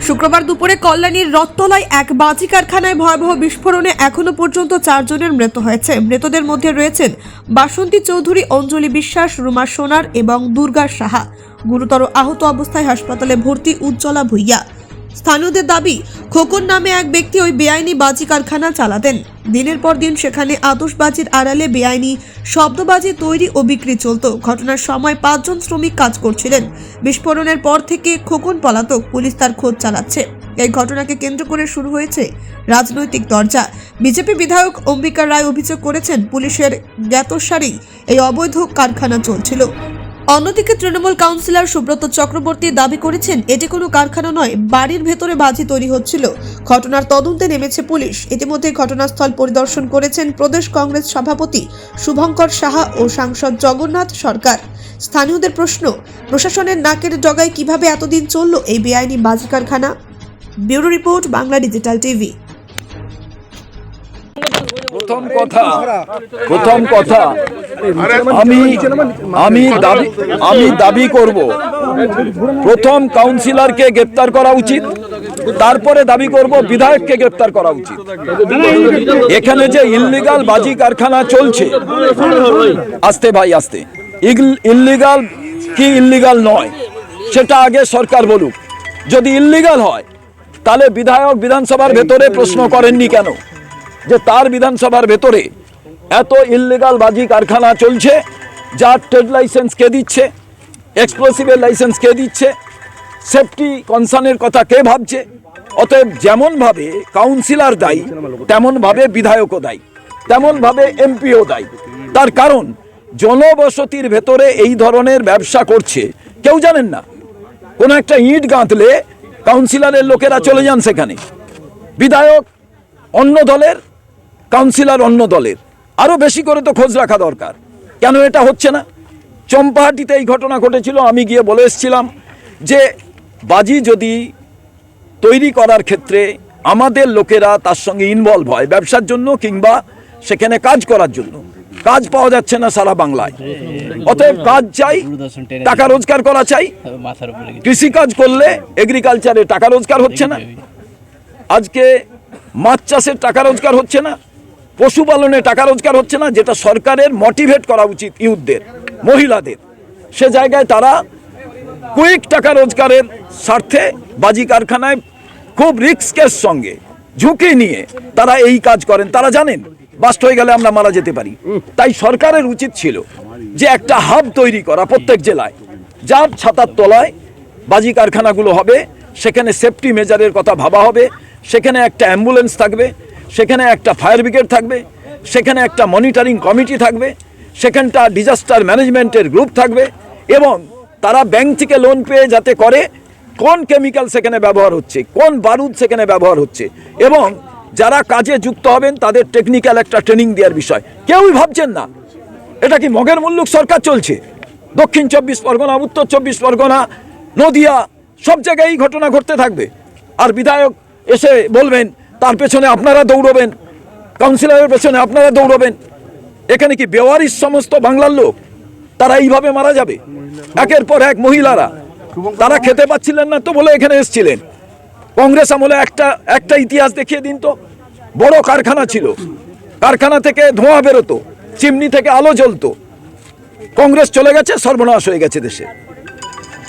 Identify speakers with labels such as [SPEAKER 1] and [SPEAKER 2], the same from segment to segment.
[SPEAKER 1] শুক্রবার দুপুরে কল্যাণীর রত্তলায় এক বাজি কারখানায় ভয়াবহ বিস্ফোরণে এখনও পর্যন্ত চারজনের মৃত হয়েছে। মৃতদের মধ্যে রয়েছেন বাসন্তী চৌধুরী, অঞ্জলি বিশ্বাস, রুমা সোনার এবং দুর্গা সাহা। গুরুতর আহত অবস্থায় হাসপাতালে ভর্তি উজ্জ্বলা ভুইয়া। স্থানীয়দের দাবি খোকন নামে এক ব্যক্তি ওই বেআইনি বাজি কারখানা চালাতেন। দিনের পর দিন সেখানে আতশবাজির আড়ালে বেআইনি শব্দবাজি তৈরি ও বিক্রি চলত। ঘটনার সময় পাঁচজন শ্রমিক কাজ করছিলেন। বিস্ফোরণের পর থেকে খোকন পলাতক পুলিশ তার খোঁজ চালাচ্ছে। এই ঘটনাকে কেন্দ্র করে শুরু হয়েছে রাজনৈতিক দরজা। বিজেপি বিধায়ক অম্বিকা রায় অভিযোগ করেছেন, পুলিশের জ্ঞাতসারেই এই অবৈধ কারখানা চলছিল। অন্যদিকে তৃণমূল কাউন্সিলর সুব্রত চক্রবর্তী দাবি করেছেন, এটি কোনো কারখানা নয়, বাড়ির ভেতরে বাজি তৈরি হচ্ছিল। ঘটনার তদন্তে নেমেছে পুলিশ। ইতিমধ্যে ঘটনাস্থল পরিদর্শন করেছেন প্রদেশ কংগ্রেস সভাপতি শুভঙ্কর সাহা ও সাংসদ জগন্নাথ সরকার। স্থানীয়দের প্রশ্ন, প্রশাসনের নাকের ডগায় কীভাবে এতদিন চলল এই বেআইনি বাজি কারখানা? Bureau report, Bangla digital TV.
[SPEAKER 2] প্রথম কথা প্রথম কথা আমি আমি দাবি আমি দাবি করব। প্রথম কাউন্সিলরকে গ্রেপ্তার করা উচিত তারপরে দাবি করব বিধায়ককে গ্রেপ্তার করা উচিত। এখানে যে ইললিগাল বাজি কারখানা চলছে আস্তে ভাই আস্তে। ইললিগাল কি ইললিগাল নয় সেটা আগে সরকার বলুক। যদি ইললিগাল হয় তাহলে বিধায়ক বিধানসভার ভেতরে প্রশ্ন করেননি কেন? যে তার বিধানসভার ভেতরে এত ইললিগাল বাজি কারখানা চলছে, যার ট্রেড লাইসেন্স কে দিচ্ছে এক্সপ্লোসিভের লাইসেন্স কে দিচ্ছে সেফটি কনসার্নের কথা কে ভাবছে? অতএব যেমনভাবে কাউন্সিলর দায়ী, তেমনভাবে বিধায়কও দায়ী, তেমনভাবে এমপিও দায়ী। তার কারণ, জনবসতির ভেতরে এই ধরনের ব্যবসা করছে, কেউ জানেন না? কোনো একটা ইট গাঁথলে কাউন্সিলরের লোকেরা চলে যান সেখানে। বিধায়ক অন্য দলের কাউন্সিলর অন্য দলের। আরও বেশি করে তো খোঁজ রাখা দরকার। কেন এটা হচ্ছে না? চম্পাহাটিতে এই ঘটনা ঘটেছিল, আমি গিয়ে বলে এসেছিলাম যে, বাজি যদি তৈরি করার ক্ষেত্রে আমাদের লোকেরা তার সঙ্গে ইনভলভ হয়, ব্যবসার জন্য কিংবা সেখানে কাজ করার জন্য। কাজ পাওয়া যাচ্ছে না সারা বাংলায়। অতএব কাজ চাই, টাকা রোজগার করা চাই। কৃষিকাজ করলে এগ্রিকালচারে টাকা রোজগার হচ্ছে না। আজকে মাছ চাষের টাকা রোজগার হচ্ছে না। পশুপালনে টাকা রোজগার হচ্ছে না, যেটা সরকারের মোটিভেট করা উচিত ইউথদের, মহিলাদের। সে জায়গায় তারা কুইক টাকা রোজগারের স্বার্থে বাজি কারখানায় খুব রিস্কের সঙ্গে ঝুঁকি নিয়ে তারা এই কাজ করেন। তারা জানেন বাস্ট হয়ে গেলে আমরা মারা যেতে পারি। তাই সরকারের উচিত ছিল যে একটা হাব তৈরি করা প্রত্যেক জেলায়, যার ছাতার তলায় বাজি কারখানাগুলো হবে, সেখানে সেফটি মেজারের কথা ভাবা হবে, সেখানে একটা অ্যাম্বুলেন্স থাকবে সেখানে একটা ফায়ার ব্রিগেড থাকবে, সেখানে একটা মনিটরিং কমিটি থাকবে, সেখানটা ডিজাস্টার ম্যানেজমেন্টের গ্রুপ থাকবে এবং তারা ব্যাংক থেকে লোন পেয়ে যাতে করে কোন কেমিক্যাল সেখানে ব্যবহার হচ্ছে, কোন বারুদ সেখানে ব্যবহার হচ্ছে এবং যারা কাজে যুক্ত হবেন তাদের টেকনিক্যাল একটা ট্রেনিং দেওয়ার বিষয়। কেউই ভাবছেন না। এটা কি মগের মুল্লুক সরকার চলছে? দক্ষিণ চব্বিশ পরগনা, উত্তর চব্বিশ পরগনা, নদিয়া, সব জায়গায় এই ঘটনা ঘটতে থাকবে। আর বিধায়ক এসে বলবেন তার পেছনে আপনারা দৌড়বেন। কাউন্সিলরের পেছনে আপনারা দৌড়বেন। এখানে কি বেওয়ারিশ সমস্ত বাংলার লোক? তারা এইভাবে মারা যাবে? একের পর এক মহিলারা। তারা খেতে পাচ্ছিলেন না তো বলে এখানে এসেছিলেন। কংগ্রেস আমলে একটা একটা ইতিহাস দেখিয়ে দিন তো। বড় কারখানা ছিল। কারখানা থেকে ধোঁয়া বেরোতো। চিমনি থেকে আলো জ্বলতো। কংগ্রেস চলে গেছে, সর্বনাশ হয়ে গেছে দেশে।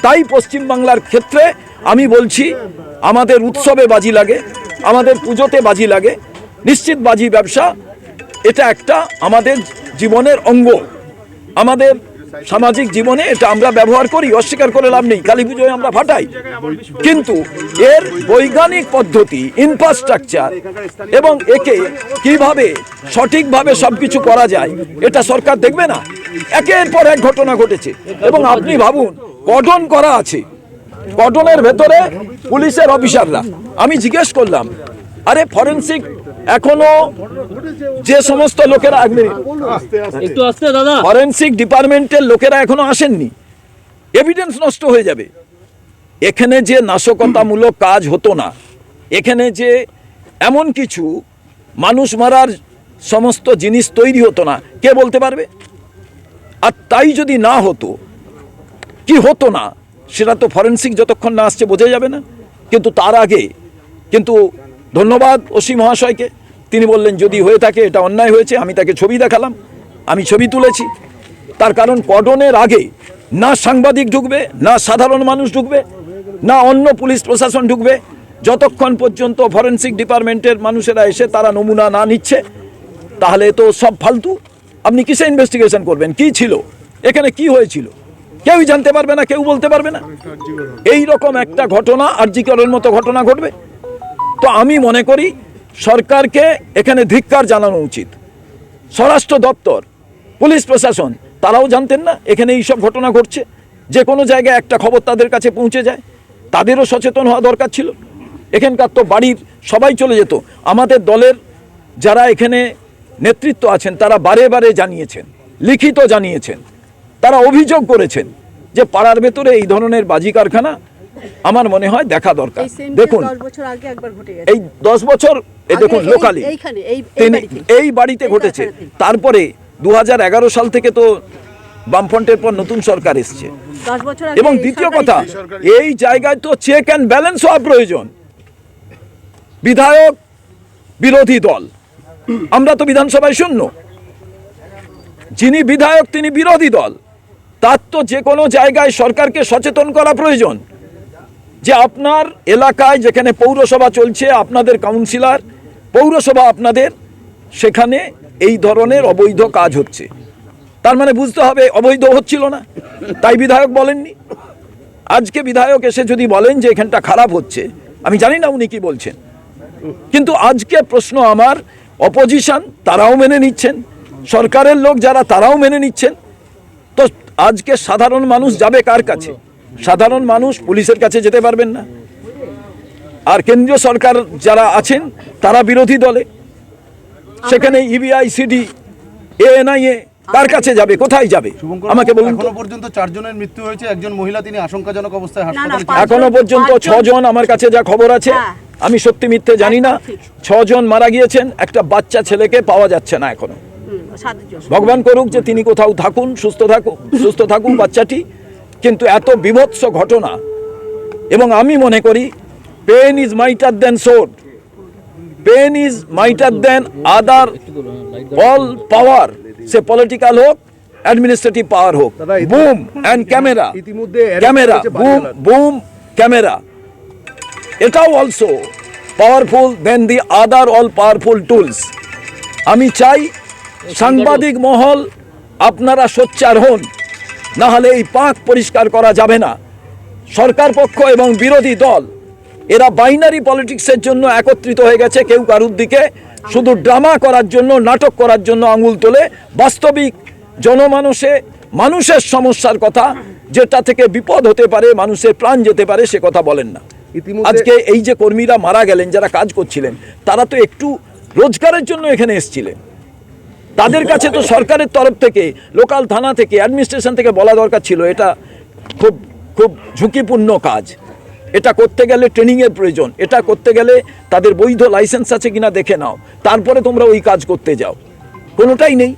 [SPEAKER 2] তাই পশ্চিম বাংলার ক্ষেত্রে আমি বলছি, আমাদের উৎসবে বাজি লাগে। আমাদের পুজোতে বাজি লাগে। নিশ্চিত বাজি ব্যবসা, এটা একটা আমাদের জীবনের অঙ্গ। আমাদের সামাজিক জীবনে এটা আমরা ব্যবহার করি, অস্বীকার করে লাভ নেই, কালী পুজোয় আমরা ফাটাই। কিন্তু এর বৈজ্ঞানিক পদ্ধতি ইনফ্রাস্ট্রাকচার এবং একে কীভাবে সঠিকভাবে সব কিছু করা যায়, এটা সরকার দেখবে না। একের পর এক ঘটনা ঘটেছে এবং আপনি ভাবুন কটন করা আছে। কটনের ভেতরে পুলিশের অফিসাররা। আমি জিজ্ঞেস করলাম আরে ফরেন্সিক এখনও যে সমস্ত লোকেরা
[SPEAKER 3] একটু আসতে দাদা।
[SPEAKER 2] ফরেন্সিক ডিপার্টমেন্টের লোকেরা এখনও আসেননি। এভিডেন্স নষ্ট হয়ে যাবে। এখানে যে নাশকতামূলক কাজ হতো না এখানে যে এমন কিছু মানুষ মারার সমস্ত জিনিস তৈরি হতো না কে বলতে পারবে? আর তাই যদি না হতো কি হতো না? সেটা তো ফরেন্সিক যতক্ষণ না আসছে বোঝা যাবে না। কিন্তু তার আগে, কিন্তু ধন্যবাদ ওসি মহাশয়কে। তিনি বললেন, যদি হয়ে থাকে, এটা অন্যায় হয়েছে, আমি তাকে ছবি দেখালাম। আমি ছবি তুলেছি। তার কারণ কর্ডনের আগে না সাংবাদিক ঢুকবে, না সাধারণ মানুষ ঢুকবে, না অন্য পুলিশ প্রশাসন ঢুকবে। যতক্ষণ পর্যন্ত ফরেন্সিক ডিপার্টমেন্টের মানুষেরা এসে তারা নমুনা না নিচ্ছে, তাহলে তো সব ফালতু। আপনি কিসে ইনভেস্টিগেশন করবেন? কি ছিল? এখানে কি হয়েছিল? কেউই জানতে পারবে না, কেউ বলতে পারবে না। এই রকম একটা ঘটনা, আর্জিকরের মতো ঘটনা ঘটবে। তো আমি মনে করি সরকারকে এখানে ধিক্কার জানানো উচিত। স্বরাষ্ট্র দপ্তর, পুলিশ প্রশাসন, তারাও জানতেন না, এখানে এইসব ঘটনা ঘটছে। যে কোনো জায়গায় একটা খবর তাদের কাছে পৌঁছে যায়। তাদেরও সচেতন হওয়া দরকার ছিল। এখানকার তো বাড়ির সবাই চলে যেত। আমাদের দলের যারা এখানে নেতৃত্ব আছেন, তারা বারে বারে জানিয়েছেন, লিখিত জানিয়েছেন। তারা অভিযোগ করেছেন যে পাড়ার ভেতরে এই ধরনের বাজি কারখানা আমার মনে হয় দেখা দরকার। দেখুন এই দশ বছর এই দেখুন লোকালি তিনি
[SPEAKER 4] বাড়িতে।
[SPEAKER 2] এই বাড়িতে ঘটেছে। তারপরে দুহাজার এগারো সাল থেকে তো বামফ্রন্টের পর নতুন সরকার এসছে। এবং দ্বিতীয় কথা এই জায়গায় তো চেক অ্যান্ড ব্যালেন্স হওয়া প্রয়োজন। বিধায়ক বিরোধী দল। আমরা তো বিধানসভায় শূন্য। যিনি বিধায়ক তিনি বিরোধী দল। তার তো যে কোনো জায়গায় সরকারকে সচেতন করা প্রয়োজন। যে আপনার এলাকায় যেখানে পৌরসভা চলছে, আপনাদের কাউন্সিলর, পৌরসভা আপনাদের, সেখানে এই ধরনের অবৈধ কাজ হচ্ছে। তার মানে বুঝতে হবে, অবৈধ হচ্ছিল না। তাই বিধায়ক বলেননি। আজকে বিধায়ক এসে যদি বলেন যে এখানটা খারাপ হচ্ছে, আমি জানি না উনি কি বলছেন। কিন্তু আজকে প্রশ্ন আমার অপোজিশন তারাও মেনে নিচ্ছেন। সরকারের লোক যারা, তারাও মেনে নিচ্ছেন। তো আজকে সাধারণ মানুষ যাবে কার কাছে? সাধারণ মানুষ পুলিশের কাছে যেতে পারবেন না। আর কেন্দ্রীয় সরকার যারা আছেন তারা বিরোধী দলে। সেখানে ইবিআই সিডি এএনআইএ কার কাছে যাবে? কোথায় যাবে? আমাকে বলুন
[SPEAKER 5] এখনও পর্যন্ত চারজনের মৃত্যু হয়েছে একজন মহিলা তিনি আশঙ্কাজনক অবস্থায় হাসপাতালে
[SPEAKER 2] এখনও পর্যন্ত ছজন আমার কাছে যা খবর আছে
[SPEAKER 4] হ্যাঁ।
[SPEAKER 2] আমি সত্যি মিথ্যে জানি না। ছজন মারা গিয়েছেন একটা বাচ্চা ছেলেকে পাওয়া যাচ্ছে না
[SPEAKER 4] এখনও।
[SPEAKER 2] ভগবান করুক যে তিনি কোথাও থাকুন সুস্থ থাকুক সুস্থ থাকুক বাচ্চাটি কিন্তু এত বিভৎস ঘটনা। এবং আমি মনে করি pen is mightier than sword pen is mightier than other all power say political হোক অ্যাডমিনিস্ট্রেটিভ পাওয়ার হোক। বুম অ্যান্ড ক্যামেরা
[SPEAKER 5] ইতিমধ্যে
[SPEAKER 2] ক্যামেরা বুম বুম ক্যামেরা এটাও also powerful than the other all powerful tools আমি চাই সাংবাদিক মহল আপনারা সোচ্চার হন। না হলে এই পাক পরিষ্কার করা যাবে না। সরকার পক্ষ এবং বিরোধী দল এরা বাইনারি পলিটিক্সের জন্য একত্রিত হয়ে গেছে কেউ কারুর দিকে। শুধু ড্রামা করার জন্য নাটক করার জন্য আঙুল তোলে। বাস্তবিক জনমানুষে মানুষের সমস্যার কথা যেটা থেকে বিপদ হতে পারে মানুষের প্রাণ যেতে পারে সে কথা বলেন না। আজকে এই যে কর্মীরা মারা গেলেন যারা কাজ করছিলেন তারা তো একটু রোজগারের জন্য এখানে এসেছিলেন। তাদের কাছে তো সরকারের তরফ থেকে, লোকাল থানা থেকে অ্যাডমিনিস্ট্রেশন থেকে বলা দরকার ছিল, এটা খুব খুব ঝুঁকিপূর্ণ কাজ। এটা করতে গেলে ট্রেনিংয়ের প্রয়োজন, এটা করতে গেলে তাদের বৈধ লাইসেন্স আছে কিনা দেখে নাও, তারপরে তোমরা ওই কাজ করতে যাও। কোনোটাই নেই।